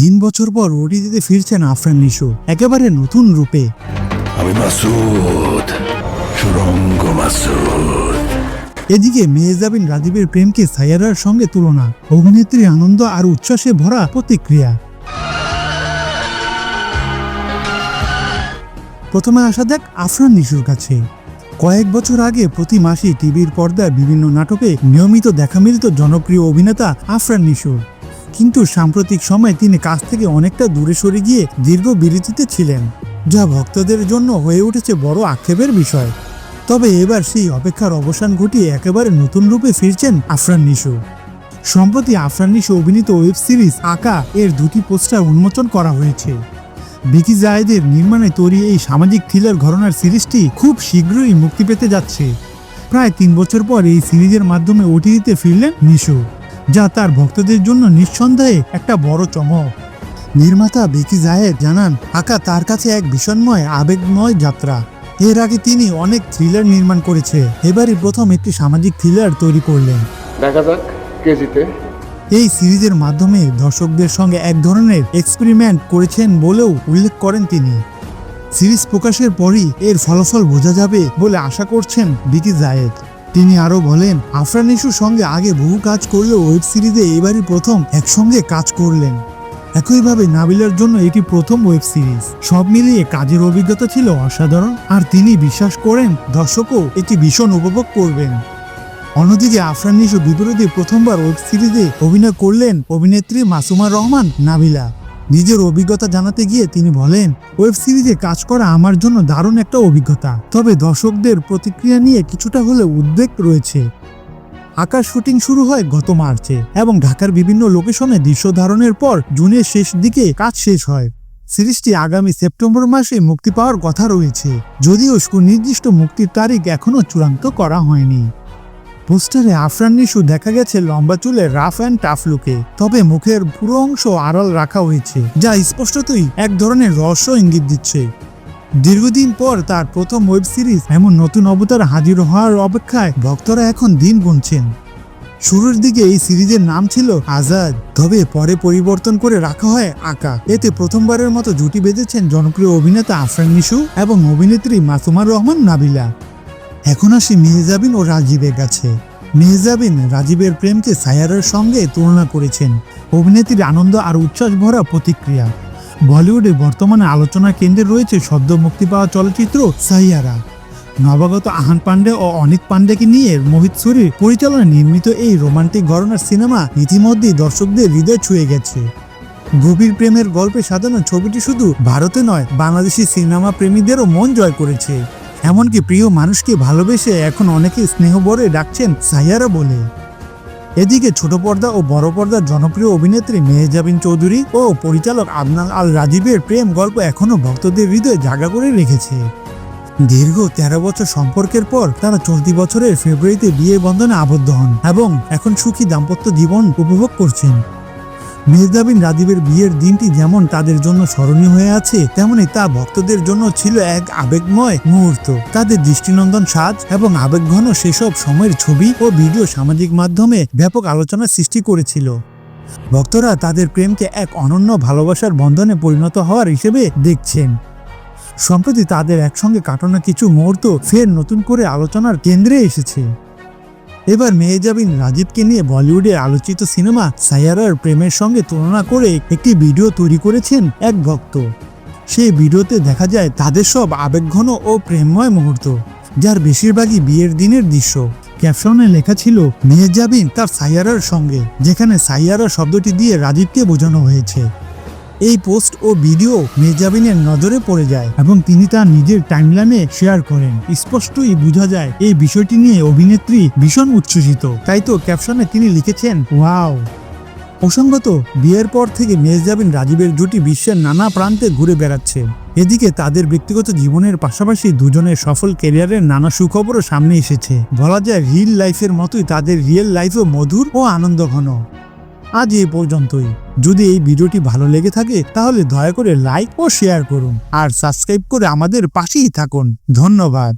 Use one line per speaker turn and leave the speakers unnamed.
তিন বছর পর ওটিতে ফিরছেন আফরান নিশো একেবারে নতুন রূপে।
আমি মাসুদ সুরঙ্গ মাসুদ।
এদিকে মেহজাবিন রাজীবের প্রেমকে সায়ারার সঙ্গে তুলনা অভিনেত্রী আনন্দ আর উচ্ছ্বাসে ভরা প্রতিক্রিয়া। প্রথমে আসা দেখ আফরান নিশুর কাছে। কয়েক বছর আগে প্রতি মাসে টিভির পর্দায় বিভিন্ন নাটকে নিয়মিত দেখা মিলত জনপ্রিয় অভিনেতা আফরান নিশুর কিন্তু সাম্প্রতিক সময়ে তিনি কাজ থেকে অনেকটা দূরে সরে গিয়ে দীর্ঘ বিরতিতে ছিলেন, যা ভক্তদের জন্য হয়ে উঠেছে বড় আক্ষেপের বিষয়। তবে এবার সেই অপেক্ষার অবসান ঘটিয়ে একেবারে নতুন রূপে ফিরছেন আফরান নিশো। সম্প্রতি আফরান নিশু অভিনীত ওয়েব সিরিজ আকা এর দুটি পোস্টার উন্মোচন করা হয়েছে। বিকি জায়েদের নির্মাণে তৈরি এই সামাজিক থ্রিলার ঘরনার সিরিজটি খুব শীঘ্রই মুক্তি পেতে যাচ্ছে। প্রায় তিন বছর পর এই সিরিজের মাধ্যমে ওটিতে ফিরলেন নিশো। যা তার ভক্তদের জন্য নিঃসন্দেহে একটা বড় চমক। নির্মাতা বিকি জায়েদ জানান আঁকা তার কাছে এক ভীষণময় আবেগময় যাত্রা। এর আগে তিনি অনেক থ্রিলার নির্মাণ করেছে। এবারই প্রথম একটি সামাজিক থ্রিলার তৈরি করলেন।
দেখা যাক কে জিতে
এই সিরিজের মাধ্যমে দর্শকদের সঙ্গে এক ধরনের এক্সপেরিমেন্ট করেছেন বলেও উল্লেখ করেন তিনি। সিরিজ প্রকাশের পরই এর ফলাফল বোঝা যাবে বলে আশা করছেন বিকি জায়েদ তিনি আরও বলেন, আফরান ইস্যুর সঙ্গে আগে বহু কাজ করলেও ওয়েব সিরিজে এবারই প্রথম একসঙ্গে কাজ করলেন। একইভাবে নাবিলার জন্য এটি প্রথম ওয়েব সিরিজ। সব মিলিয়ে কাজের অভিজ্ঞতা ছিল অসাধারণ, আর তিনি বিশ্বাস করেন দর্শকও এটি ভীষণ উপভোগ করবেন। অন্যদিকে আফরান নিশো বিপরীতে প্রথমবার ওয়েব সিরিজে অভিনয় করলেন অভিনেত্রী মাসুমা রহমান, নাবিলা। নিজের অভিজ্ঞতা জানাতে গিয়ে তিনি বলেন, ওয়েব সিরিজে কাজ করা আমার জন্য দারুণ একটা অভিজ্ঞতা। তবে দর্শকদের প্রতিক্রিয়া নিয়ে কিছুটা হলে উদ্বেগ রয়েছে। আকাশ শুটিং শুরু হয় গত মার্চে এবং ঢাকার বিভিন্ন লোকেশনে দৃশ্য ধারণের পর জুনের শেষ দিকে কাজ শেষ হয়। সিরিজটি আগামী সেপ্টেম্বর মাসে মুক্তি পাওয়ার কথা রয়েছে। যদিও সুনির্দিষ্ট মুক্তির তারিখ এখনও চূড়ান্ত করা হয়নি। পোস্টারে আফরান নিশু দেখা গেছে লম্বা চুলে রাফ অ্যান্ড টাফ লুকে। তবে মুখের পুরো অংশ আড়াল রাখা হয়েছে, যা স্পষ্টতই এক ধরনের রহস্য ইঙ্গিত দিচ্ছে। দীর্ঘদিন পর তার প্রথম ওয়েব সিরিজ এমন নতুন অবতার হাজির হওয়ার অপেক্ষায় ভক্তরা এখন দিন গুনছেন। শুরুর দিকে এই সিরিজের নাম ছিল আজাদ, তবে পরে পরিবর্তন করে রাখা হয় আকা। এতে প্রথমবারের মতো জুটি বেঁধেছেন জনপ্রিয় অভিনেতা আফরান নিশু এবং অভিনেত্রী মাসুমার রহমান নাবিলা। এখন আসি মেহজাবিন ও রাজীবের কাছে। মেহজাবিন রাজীবের প্রেমকে সায়ারার সঙ্গে তুলনা করেছেন। অভিনেত্রীর আনন্দ আর উচ্ছ্বাস ভরা প্রতিক্রিয়া। বলিউডে বর্তমানে আলোচনা কেন্দ্রে রয়েছে সদ্য মুক্তি পাওয়া চলচ্চিত্র সাইয়ারা নবাগত আহান পান্ডে ও অনিক পান্ডেকে নিয়ে মোহিত সুরির পরিচালনায় নির্মিত এই রোমান্টিক ঘরনার সিনেমা ইতিমধ্যেই দর্শকদের হৃদয় ছুঁয়ে গেছে। গভীর প্রেমের গল্পে সাজানো ছবিটি শুধু ভারতে নয়, বাংলাদেশি সিনেমা প্রেমীদেরও মন জয় করেছে। এমনকি প্রিয় মানুষকে ভালোবেসে এখন অনেকে স্নেহ বরে ডাকছেন সাইয়ারা বলে। এদিকে ছোট পর্দা ও বড় পর্দার জনপ্রিয় অভিনেত্রী মেহজাবিন চৌধুরী ও পরিচালক আদনান আল রাজীবের প্রেম গল্প এখনও ভক্তদের হৃদয়ে জাগা করে রেখেছে। দীর্ঘ তেরো বছর সম্পর্কের পর তারা চলতি বছরের ফেব্রুয়ারিতে বিয়ে বন্ধনে আবদ্ধ হন এবং এখন সুখী দাম্পত্য জীবন উপভোগ করছেন। মেহজাবিন রাজীবের বিয়ের দিনটি যেমন তাদের জন্য স্মরণীয় হয়ে আছে, তেমনি তা ভক্তদের জন্য ছিল এক আবেগময় মুহূর্ত। তাদের দৃষ্টিনন্দন সাজ এবং আবেগঘন সেসব সময়ের ছবি ও ভিডিও সামাজিক মাধ্যমে ব্যাপক আলোচনা সৃষ্টি করেছিল। ভক্তরা তাদের প্রেমকে এক অনন্য ভালোবাসার বন্ধনে পরিণত হওয়ার হিসেবে দেখছেন। সম্প্রতি তাদের একসঙ্গে কাটানো কিছু মুহূর্ত ফের নতুন করে আলোচনার কেন্দ্রে এসেছে। এবার মেহজাবিন রাজীবকে নিয়ে বলিউডের আলোচিত সিনেমা সায়ারার প্রেমের সঙ্গে তুলনা করে একটি ভিডিও তৈরি করেছেন এক ভক্ত। সেই ভিডিওতে দেখা যায় তাদের সব আবেগঘন ও প্রেমময় মুহূর্ত, যার বেশিরভাগই বিয়ের দিনের দৃশ্য। ক্যাপশনে লেখা ছিল, মেহজাবিন তার সাইয়ারার সঙ্গে যেখানে সাইয়ারা শব্দটি দিয়ে রাজীবকে বোঝানো হয়েছে। এই পোস্ট ও ভিডিও মেজাবিনের নজরে পড়ে যায় এবং তিনি তার নিজের টাইমলাইনে শেয়ার করেন। স্পষ্টই বোঝা যায়, এই বিষয়টি নিয়ে অভিনেত্রী ভীষণ উচ্ছ্বসিত। তাই তো ক্যাপশনে তিনি লিখেছেন, ওয়াও। প্রসঙ্গত, বিয়ের পর থেকে মেজজাবিন রাজীবের জুটি বিশ্বের নানা প্রান্তে ঘুরে বেড়াচ্ছে। এদিকে তাদের ব্যক্তিগত জীবনের পাশাপাশি দুজনের সফল ক্যারিয়ারের নানা সুখবরও সামনে এসেছে। বলা যায় রিয়েল লাইফের মতোই তাদের রিয়েল লাইফও মধুর ও আনন্দঘন। আজ এই পর্যন্তই। যদি এই ভিডিওটি ভালো লেগে থাকে, তাহলে দয়া করে লাইক ও শেয়ার করুন। আর সাবস্ক্রাইব করে আমাদের পাশেই থাকুন। ধন্যবাদ।